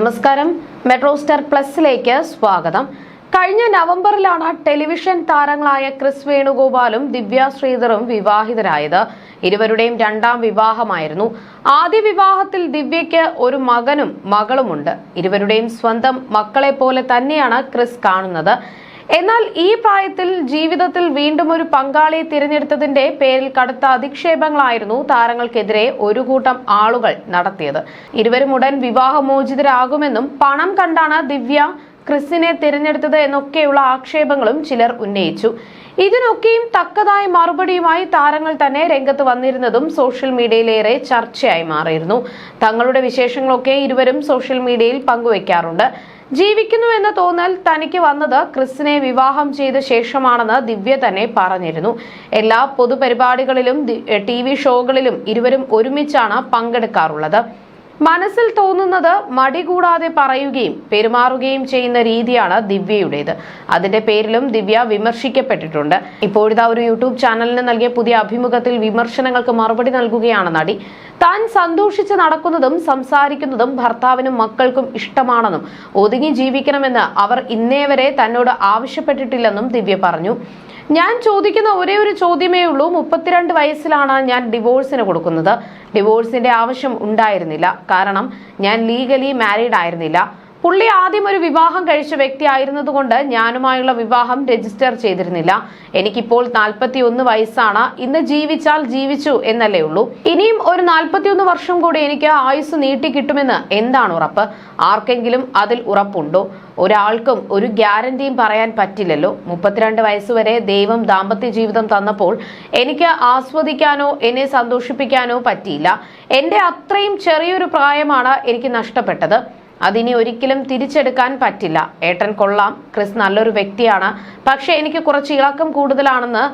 നമസ്കാരം. Metro star പ്ലസിലേക്ക് സ്വാഗതം. കഴിഞ്ഞ നവംബറിലാണ് ടെലിവിഷൻ താരങ്ങളായ ക്രിസ് വേണുഗോപാലും ദിവ്യ ശ്രീധറും വിവാഹിതരായത്. ഇരുവരുടെയും രണ്ടാം വിവാഹമായിരുന്നു. ആദ്യ വിവാഹത്തിൽ ദിവ്യയ്ക്ക് ഒരു മകനും മകളുമുണ്ട്. ഇരുവരുടെയും സ്വന്തം മക്കളെ പോലെ തന്നെയാണ് ക്രിസ് കാണുന്നത്. എന്നാൽ ഈ പ്രായത്തിൽ ജീവിതത്തിൽ വീണ്ടും ഒരു പങ്കാളിയെ തിരഞ്ഞെടുത്തതിന്റെ പേരിൽ കടുത്ത അധിക്ഷേപങ്ങളായിരുന്നു താരങ്ങൾക്കെതിരെ ഒരു കൂട്ടം ആളുകൾ നടത്തിയത്. ഇരുവരും ഉടൻ വിവാഹമോചിതരാകുമെന്നും പണം കണ്ടാണ് ദിവ്യ ക്രിസിനെ തിരഞ്ഞെടുത്തത് എന്നൊക്കെയുള്ള ആക്ഷേപങ്ങളും ചിലർ ഉന്നയിച്ചു. ഇതിനൊക്കെയും തക്കതായ മറുപടിയുമായി താരങ്ങൾ തന്നെ രംഗത്ത് വന്നിരുന്നതും സോഷ്യൽ മീഡിയയിലേറെ ചർച്ചയായി മാറിയിരുന്നു. തങ്ങളുടെ വിശേഷങ്ങളൊക്കെ ഇരുവരും സോഷ്യൽ മീഡിയയിൽ പങ്കുവെക്കാറുണ്ട്. ജീവിക്കുന്നു എന്ന തോന്നൽ തനിക്ക് വന്നത് ക്രിസിനെ വിവാഹം ചെയ്ത ശേഷമാണെന്ന് ദിവ്യ തന്നെ പറഞ്ഞിരുന്നു. എല്ലാ പൊതുപരിപാടികളിലും ടി വി ഷോകളിലും ഇരുവരും ഒരുമിച്ചാണ് പങ്കെടുക്കാറുള്ളത്. മനസ്സിൽ തോന്നുന്നത് മടി കൂടാതെ പറയുകയും പെരുമാറുകയും ചെയ്യുന്ന രീതിയാണ് ദിവ്യയുടേത്. അതിന്റെ പേരിലും ദിവ്യ വിമർശിക്കപ്പെട്ടിട്ടുണ്ട്. ഇപ്പോഴിതാ ഒരു യൂട്യൂബ് ചാനലിന് നൽകിയ പുതിയ അഭിമുഖത്തിൽ വിമർശനങ്ങൾക്ക് മറുപടി നൽകുകയാണ് നടി. താൻ സന്തോഷിച്ച് നടക്കുന്നതും സംസാരിക്കുന്നതും ഭർത്താവിനും മക്കൾക്കും ഇഷ്ടമാണെന്നും ഒതുങ്ങി ജീവിക്കണമെന്ന് അവർ ഇന്നേ തന്നോട് ആവശ്യപ്പെട്ടിട്ടില്ലെന്നും ദിവ്യ പറഞ്ഞു. ഞാൻ ചോദിക്കുന്ന ഒരേ ഒരു ചോദ്യമേ ഉള്ളൂ. മുപ്പത്തിരണ്ട് വയസ്സിലാണ് ഞാൻ ഡിവോഴ്സിന് കൊടുക്കുന്നത്. ഡിവോഴ്സിന്റെ ആവശ്യം ഉണ്ടായിരുന്നില്ല. കാരണം ഞാൻ ലീഗലി മാരീഡ് ആയിരുന്നില്ല. പുള്ളി ആദ്യം ഒരു വിവാഹം കഴിച്ച വ്യക്തി ആയിരുന്നതുകൊണ്ട് ഞാനുമായുള്ള വിവാഹം രജിസ്റ്റർ ചെയ്തിരുന്നില്ല. എനിക്കിപ്പോൾ നാൽപ്പത്തി ഒന്ന് വയസ്സാണ്. ഇന്ന് ജീവിച്ചാൽ ജീവിച്ചു എന്നല്ലേ ഉള്ളൂ. ഇനിയും ഒരു നാൽപ്പത്തിയൊന്ന് വർഷം കൂടി എനിക്ക് ആയുസ് നീട്ടി കിട്ടുമെന്ന് എന്താണ് ഉറപ്പ്? ആർക്കെങ്കിലും അതിൽ ഉറപ്പുണ്ടോ? ഒരാൾക്കും ഒരു ഗ്യാരണ്ടിയും പറയാൻ പറ്റില്ലല്ലോ. മുപ്പത്തിരണ്ട് വയസ്സുവരെ ദൈവം ദാമ്പത്യ ജീവിതം തന്നപ്പോൾ എനിക്ക് ആസ്വദിക്കാനോ എന്നെ സന്തോഷിപ്പിക്കാനോ പറ്റിയില്ല. എന്റെ അത്രയും ചെറിയൊരു പ്രായമാണ് എനിക്ക് നഷ്ടപ്പെട്ടത്. അതിനി ഒരിക്കലും തിരിച്ചെടുക്കാൻ പറ്റില്ല. ഏട്ടൻ കൊള്ളാം. ക്രിസ് നല്ലൊരു വ്യക്തിയാണ്. പക്ഷെ എനിക്ക് കുറച്ച് ഇളക്കം കൂടുതലാണെന്ന്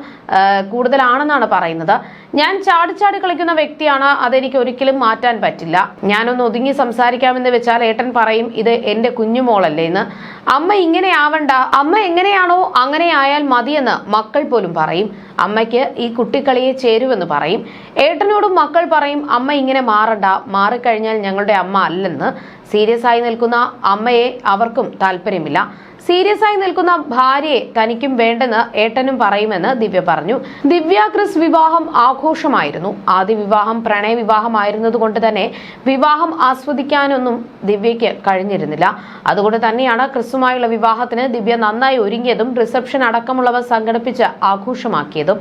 കൂടുതലാണെന്നാണ് പറയുന്നത്. ഞാൻ ചാടി ചാടി കളിക്കുന്ന വ്യക്തിയാണ്. അതെനിക്ക് ഒരിക്കലും മാറ്റാൻ പറ്റില്ല. ഞാനൊന്ന് ഒതുങ്ങി സംസാരിക്കാമെന്ന് വെച്ചാൽ ഏട്ടൻ പറയും ഇത് എന്റെ കുഞ്ഞുമോളല്ലേ എന്ന്. അമ്മ ഇങ്ങനെയാവണ്ട. അമ്മ എങ്ങനെയാണോ അങ്ങനെയായാൽ മതിയെന്ന് മക്കൾ പോലും പറയും. അമ്മയ്ക്ക് ഈ കുട്ടിക്കളിയെ ചേരുവെന്ന് പറയും. ഏട്ടനോടും മക്കൾ പറയും അമ്മ ഇങ്ങനെ മാറണ്ട മാറിക്കഴിഞ്ഞാൽ ഞങ്ങളുടെ അമ്മ അല്ലെന്ന്. സീരിയസ് ആയി നിൽക്കുന്ന അമ്മയെ അവർക്കും താല്പര്യമില്ല സീരിയസ് ആയി നിൽക്കുന്ന ഭാര്യയെ തനിക്കും വേണ്ടെന്ന് ഏട്ടനും പറയുമെന്ന് ദിവ്യ പറഞ്ഞു. ദിവ്യ ക്രിസ് വിവാഹം ആഘോഷമായിരുന്നു. ആദ്യ വിവാഹം പ്രണയ വിവാഹമായിരുന്നതുകൊണ്ട് തന്നെ വിവാഹം ആസ്വദിക്കാനൊന്നും ദിവ്യയ്ക്ക് കഴിഞ്ഞിരുന്നില്ല. അതുകൊണ്ട് തന്നെയാണ് ക്രിസുമായുള്ള വിവാഹത്തിന് ദിവ്യ നന്നായി ഒരുങ്ങിയതും റിസപ്ഷൻ അടക്കമുള്ളവ സംഘടിപ്പിച്ച് ആഘോഷമാക്കിയതും.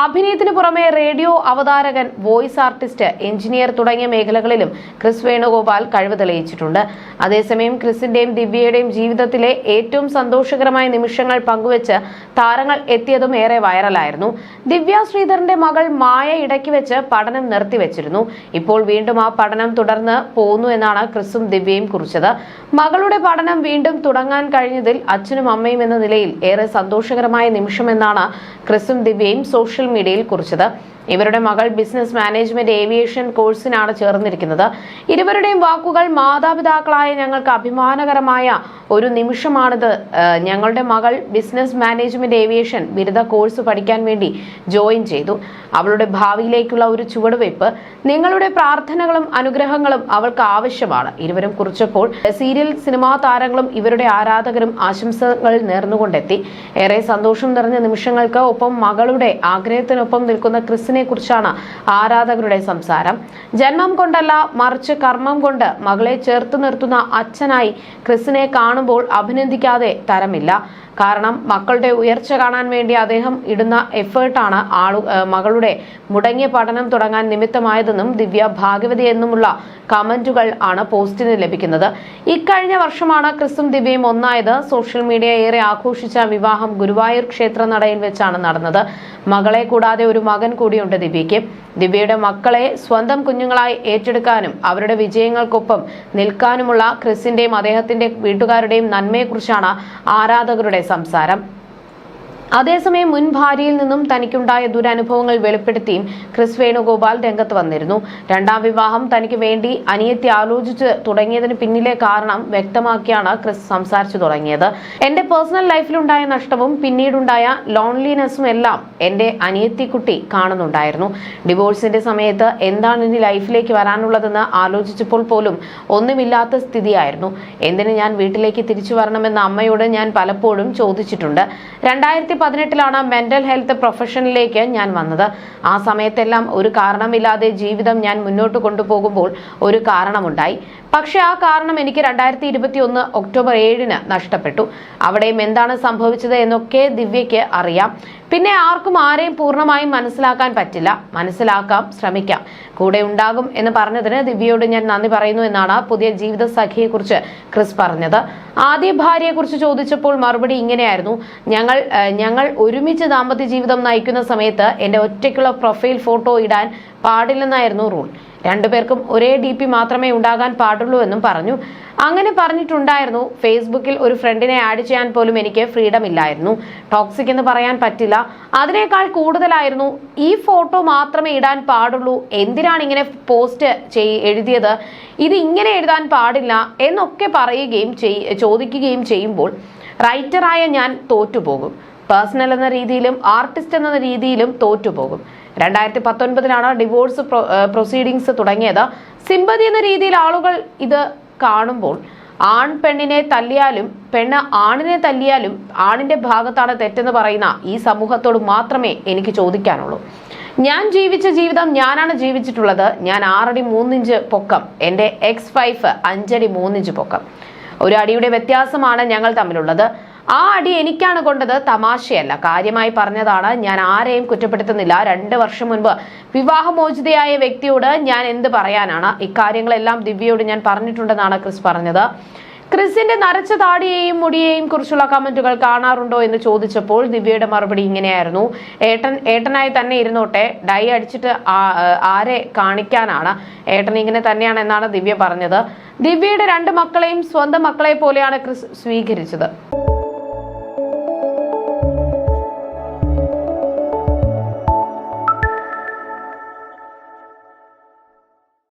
അഭിനയത്തിന് പുറമെ റേഡിയോ അവതാരകൻ വോയിസ് ആർട്ടിസ്റ്റ് എഞ്ചിനീയർ തുടങ്ങിയ മേഖലകളിലും ക്രിസ് വേണുഗോപാൽ കഴിവ് തെളിയിച്ചിട്ടുണ്ട്. അതേസമയം ക്രിസിന്റെയും ദിവ്യയുടെയും ജീവിതത്തിലെ ഏറ്റവും സന്തോഷകരമായ നിമിഷങ്ങൾ പങ്കുവെച്ച് താരങ്ങൾ എത്തിയതും ഏറെ വൈറലായിരുന്നു. ദിവ്യ ശ്രീധറിന്റെ മകൾ മായ ഇടയ്ക്ക് വെച്ച് പഠനം നിർത്തിവെച്ചിരുന്നു. ഇപ്പോൾ വീണ്ടും ആ പഠനം തുടർന്ന് പോകുന്നു എന്നാണ് ക്രിസും ദിവ്യയും കുറിച്ചത്. മകളുടെ പഠനം വീണ്ടും തുടങ്ങാൻ കഴിഞ്ഞതിൽ അച്ഛനും അമ്മയും എന്ന നിലയിൽ ഏറെ സന്തോഷകരമായ നിമിഷമെന്നാണ് ക്രിസും ദിവ്യയും സോഷ്യൽ മീഡിയയിൽ കുറിച്ചത്. ഇവരുടെ മകൾ ബിസിനസ് മാനേജ്മെന്റ് ഏവിയേഷൻ കോഴ്സിനാണ് ചേർന്നിരിക്കുന്നത്. ഇരുവരുടെയും വാക്കുകൾ മാതാപിതാക്കളായ ഞങ്ങൾക്ക് അഭിമാനകരമായ ഒരു നിമിഷമാണിത്. ഞങ്ങളുടെ മകൾ ബിസിനസ് മാനേജ്മെന്റ് ഏവിയേഷൻ ബിരുദ കോഴ്സ് പഠിക്കാൻ വേണ്ടി ജോയിൻ ചെയ്തു. അവളുടെ ഭാവിയിലേക്കുള്ള ഒരു ചുവടുവയ്പ് നിങ്ങളുടെ പ്രാർത്ഥനകളും അനുഗ്രഹങ്ങളും അവൾക്ക് ആവശ്യമാണ്. ഇരുവരും കുറിച്ചപ്പോൾ സീരിയൽ സിനിമാ താരങ്ങളും ഇവരുടെ ആരാധകരും ആശംസകൾ നേർന്നുകൊണ്ടെത്തി. ഏറെ സന്തോഷം നിറഞ്ഞ നിമിഷങ്ങൾക്ക് ഒപ്പം മകളുടെ ആഗ്രഹത്തിനൊപ്പം നിൽക്കുന്ന ക്രിസിനെ കുറിച്ചാണ് ആരാധകരുടെ സംസാരം. ജന്മം കൊണ്ടല്ല മറിച്ച് കർമ്മം കൊണ്ട് മകളെ ചേർത്ത് നിർത്തുന്ന അച്ഛനായി ക്രിസിനെ കാണുമ്പോൾ അഭിനന്ദിക്കാതെ തരമില്ല. കാരണം മക്കളുടെ ഉയർച്ച കാണാൻ വേണ്ടി അദ്ദേഹം ഇടുന്ന എഫേർട്ടാണ് ആളു മകളുടെ മുടങ്ങിയ പഠനം തുടങ്ങാൻ നിമിത്തമായതെന്നും ദിവ്യ ഭാഗ്യവതി എന്നുമുള്ള കമന്റുകൾ ആണ് പോസ്റ്റിന് ലഭിക്കുന്നത്. ഇക്കഴിഞ്ഞ വർഷമാണ് ക്രിസും ദിവ്യയും ഒന്നായത്. സോഷ്യൽ മീഡിയ ഏറെ ആഘോഷിച്ച വിവാഹം ഗുരുവായൂർ ക്ഷേത്ര നടയിൽ വെച്ചാണ് നടന്നത്. മകളെ കൂടാതെ ഒരു മകൻ കൂടിയുണ്ട് ദിവ്യയ്ക്ക്. ദിവ്യയുടെ മക്കളെ സ്വന്തം കുഞ്ഞുങ്ങളായി ഏറ്റെടുക്കാനും അവരുടെ വിജയങ്ങൾക്കൊപ്പം നിൽക്കാനുമുള്ള ക്രിസിന്റെയും അദ്ദേഹത്തിന്റെ വീട്ടുകാരുടെയും നന്മയെക്കുറിച്ചാണ് ആരാധകരുടെ സംസാരം. അതേസമയം മുൻ ഭാര്യയിൽ നിന്നും തനിക്കുണ്ടായ ദുരനുഭവങ്ങൾ വെളിപ്പെടുത്തിയും ക്രിസ് വേണുഗോപാൽ രംഗത്ത് വന്നിരുന്നു. രണ്ടാം വിവാഹം തനിക്ക് വേണ്ടി അനിയത്തി ആലോചിച്ച് തുടങ്ങിയതിന് പിന്നിലെ കാരണം വ്യക്തമാക്കിയാണ് ക്രിസ് സംസാരിച്ചു തുടങ്ങിയത്. എന്റെ പേഴ്സണൽ ലൈഫിലുണ്ടായ നഷ്ടവും പിന്നീടുണ്ടായ ലോൺലിനെസ്സും എല്ലാം എന്റെ അനിയത്തി കുട്ടി കാണുന്നുണ്ടായിരുന്നു. ഡിവോഴ്സിന്റെ സമയത്ത് എന്താണ് ഇനി ലൈഫിലേക്ക് വരാനുള്ളതെന്ന് ആലോചിച്ചപ്പോൾ പോലും ഒന്നുമില്ലാത്ത സ്ഥിതിയായിരുന്നു. എന്തിന് ഞാൻ വീട്ടിലേക്ക് തിരിച്ചു വരണമെന്ന് അമ്മയോട് ഞാൻ പലപ്പോഴും ചോദിച്ചിട്ടുണ്ട്. രണ്ടായിരത്തി പതിനെട്ടിലാണ് മെന്റൽ ഹെൽത്ത് പ്രൊഫഷനിലേക്ക് ഞാൻ വന്നത്. ആ സമയത്തെല്ലാം ഒരു കാരണമില്ലാതെ ജീവിതം ഞാൻ മുന്നോട്ട് കൊണ്ടുപോകുമ്പോൾ ഒരു കാരണമുണ്ടായി. പക്ഷെ ആ കാരണം എനിക്ക് രണ്ടായിരത്തി ഇരുപത്തി ഒന്ന് ഒക്ടോബർ ഏഴിന് നഷ്ടപ്പെട്ടു. അവിടെയും എന്താണ് സംഭവിച്ചത് എന്നൊക്കെ ദിവ്യയ്ക്ക് അറിയാം. പിന്നെ ആർക്കും ആരെയും പൂർണമായും മനസ്സിലാക്കാൻ പറ്റില്ല. മനസ്സിലാക്കാം ശ്രമിക്കാം. കൂടെ ഉണ്ടാകും എന്ന് പറഞ്ഞതിന് ദിവ്യയോട് ഞാൻ നന്ദി പറയുന്നു എന്നാണ് പുതിയ ജീവിത സഖിയെ കുറിച്ച് ക്രിസ് പറഞ്ഞത്. ആദ്യ ഭാര്യയെക്കുറിച്ച് ചോദിച്ചപ്പോൾ മറുപടി ഇങ്ങനെയായിരുന്നു. ഞങ്ങൾ ഞങ്ങൾ ഒരുമിച്ച് ദാമ്പത്യ ജീവിതം നയിക്കുന്ന സമയത്ത് എന്റെ ഒറ്റയ്ക്കുള്ള പ്രൊഫൈൽ ഫോട്ടോ ഇടാൻ പാടില്ലെന്നായിരുന്നു റൂൾ. രണ്ടുപേർക്കും ഒരേ ഡി പി മാത്രമേ ഉണ്ടാകാൻ പാടുള്ളൂ എന്നും പറഞ്ഞു. അങ്ങനെ പറഞ്ഞിട്ടുണ്ടായിരുന്നു ഫേസ്ബുക്കിൽ ഒരു ഫ്രണ്ടിനെ ആഡ് ചെയ്യാൻ പോലും എനിക്ക് ഫ്രീഡം ഇല്ലായിരുന്നു. ടോക്സിക് എന്ന് പറയാൻ പറ്റില്ല. അതിനേക്കാൾ കൂടുതലായിരുന്നു ഈ ഫോട്ടോ മാത്രമേ ഇടാൻ പാടുള്ളൂ എന്തിനാണ് ഇങ്ങനെ പോസ്റ്റ് ചെയ് എഴുതിയത്? ഇത് ഇങ്ങനെ എഴുതാൻ പാടില്ല എന്നൊക്കെ പറയുകയും ചോദിക്കുകയും ചെയ്യുമ്പോൾ റൈറ്ററായ ഞാൻ തോറ്റുപോകും. പേഴ്സണൽ എന്ന രീതിയിലും ആർട്ടിസ്റ്റ് എന്ന രീതിയിലും തോറ്റുപോകും. രണ്ടായിരത്തി പത്തൊൻപതിലാണ് ഡിവോഴ്സ് പ്രൊസീഡിങ്സ് തുടങ്ങിയത്. സിമ്പതി എന്ന രീതിയിൽ ആളുകൾ ഇത് കാണുമ്പോൾ ആൺ പെണ്ണിനെ തല്ലിയാലും പെണ്ണ് ആണിനെ തല്ലിയാലും ആണിന്റെ ഭാഗത്താണ് തെറ്റെന്ന് പറയുന്ന ഈ സമൂഹത്തോട് മാത്രമേ എനിക്ക് ചോദിക്കാനുള്ളൂ. ഞാൻ ജീവിച്ച ജീവിതം ഞാനാണ് ജീവിച്ചിട്ടുള്ളത്. ഞാൻ ആറടി മൂന്നിഞ്ച് പൊക്കം. എന്റെ എക്സ് വൈഫ് അഞ്ചടി മൂന്നിഞ്ച് പൊക്കം. ഒരു അടിയുടെ വ്യത്യാസമാണ് ഞങ്ങൾ തമ്മിലുള്ളത്. ആ അടി എനിക്കാണ് കൊണ്ടത്. തമാശയല്ല. കാര്യമായി പറഞ്ഞതാണ്. ഞാൻ ആരെയും കുറ്റപ്പെടുത്തുന്നില്ല. രണ്ട് വർഷം മുൻപ് വിവാഹമോചിതയായ വ്യക്തിയോട് ഞാൻ എന്ത് പറയാനാണ്? ഇക്കാര്യങ്ങളെല്ലാം ദിവ്യയോട് ഞാൻ പറഞ്ഞിട്ടുണ്ടെന്നാണ് ക്രിസ് പറഞ്ഞത്. ക്രിസിന്റെ നരച്ച താടിയെയും മുടിയെയും കുറിച്ചുള്ള കമന്റുകൾ കാണാറുണ്ടോ എന്ന് ചോദിച്ചപ്പോൾ ദിവ്യയുടെ മറുപടി ഇങ്ങനെയായിരുന്നു. ഏട്ടൻ ഏട്ടനായി തന്നെ ഇരുന്നോട്ടെ. ഡൈ അടിച്ചിട്ട് ആരെ കാണിക്കാനാണ്? ഏട്ടൻ ഇങ്ങനെ തന്നെയാണ് എന്നാണ് ദിവ്യ പറഞ്ഞത്. ദിവ്യയുടെ രണ്ട് മക്കളെയും സ്വന്തം മക്കളെ പോലെയാണ് ക്രിസ് സ്വീകരിച്ചത്.